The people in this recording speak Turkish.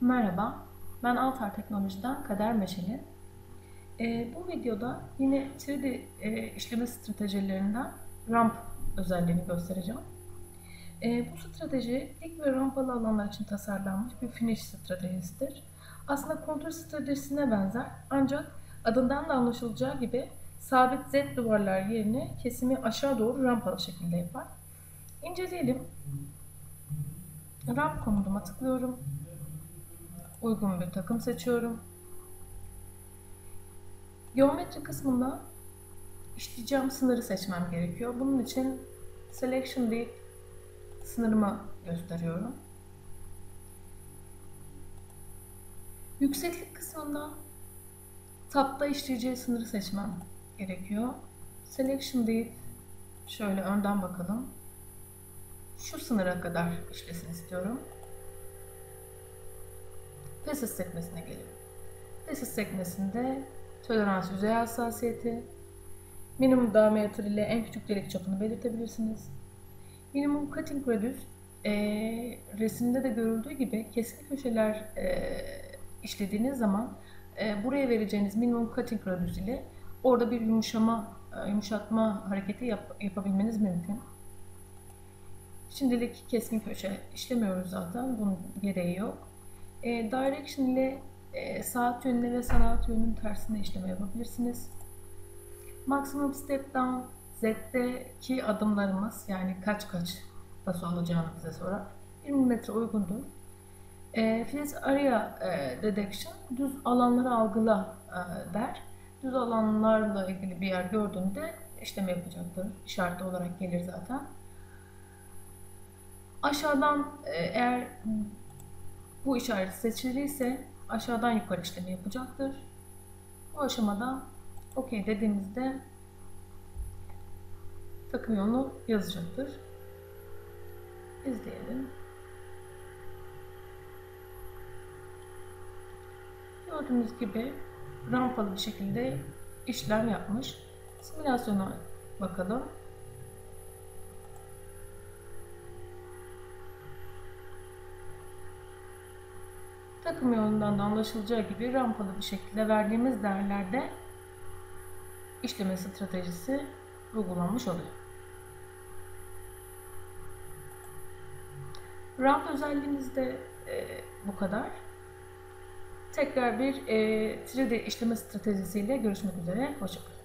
Merhaba, ben Altar Teknoloji'den Kader Meşeli. Ee, bu videoda yine 3D e, işleme stratejilerinden ramp özelliğini göstereceğim. Ee, bu strateji dik ve rampalı alanlar için tasarlanmış bir finish stratejisidir. Aslında kontur stratejisine benzer ancak adından da anlaşılacağı gibi sabit Z duvarlar yerine kesimi aşağı doğru rampalı şekilde yapar. İnceleyelim. Ramp komutuma tıklıyorum. Uygun bir takım seçiyorum. Geometri kısmında işleyeceğim sınırı seçmem gerekiyor. Bunun için Selection deyip sınırımı gösteriyorum. Yükseklik kısmında tapta işleyeceği sınırı seçmem gerekiyor. Selection deyip şöyle önden bakalım. Şu sınıra kadar işlesin istiyorum. Tesis sekmesine gelelim. Tesis sekmesinde tolerans yüzey hassasiyeti, minimum diameter ile en küçük delik çapını belirtebilirsiniz. Minimum cutting radius e, resimde de görüldüğü gibi keskin köşeler e, işlediğiniz zaman e, buraya vereceğiniz minimum cutting radius ile orada bir yumuşama, e, yumuşatma hareketi yap, yapabilmeniz mümkün. Şimdilik keskin köşe işlemiyoruz zaten. Bunun gereği yok. E, direction ile e, saat yönüne ve sanat yönünün tersine işleme yapabilirsiniz. Maximum step down Z'deki adımlarımız yani kaç kaç paso alacağını bize sorar. 1 mm uygundur. E, Flat Area e, Detection düz alanları algıla e, der. Düz alanlarla ilgili bir yer gördüğünde işleme yapacaktır. İşareti olarak gelir zaten. Aşağıdan eğer bu işaret seçiliyse aşağıdan yukarı işlemi yapacaktır. Bu aşamada OK dediğimizde takım yolunu yazacaktır. İzleyelim. Gördüğünüz gibi rampalı bir şekilde işlem yapmış. Simülasyona bakalım. Takım yolundan da anlaşılacağı gibi rampalı bir şekilde verdiğimiz değerlerde işleme stratejisi uygulanmış oluyor. Ramp özelliğimiz de e, bu kadar. Tekrar bir e, 3D işleme stratejisiyle görüşmek üzere. Hoşçakalın.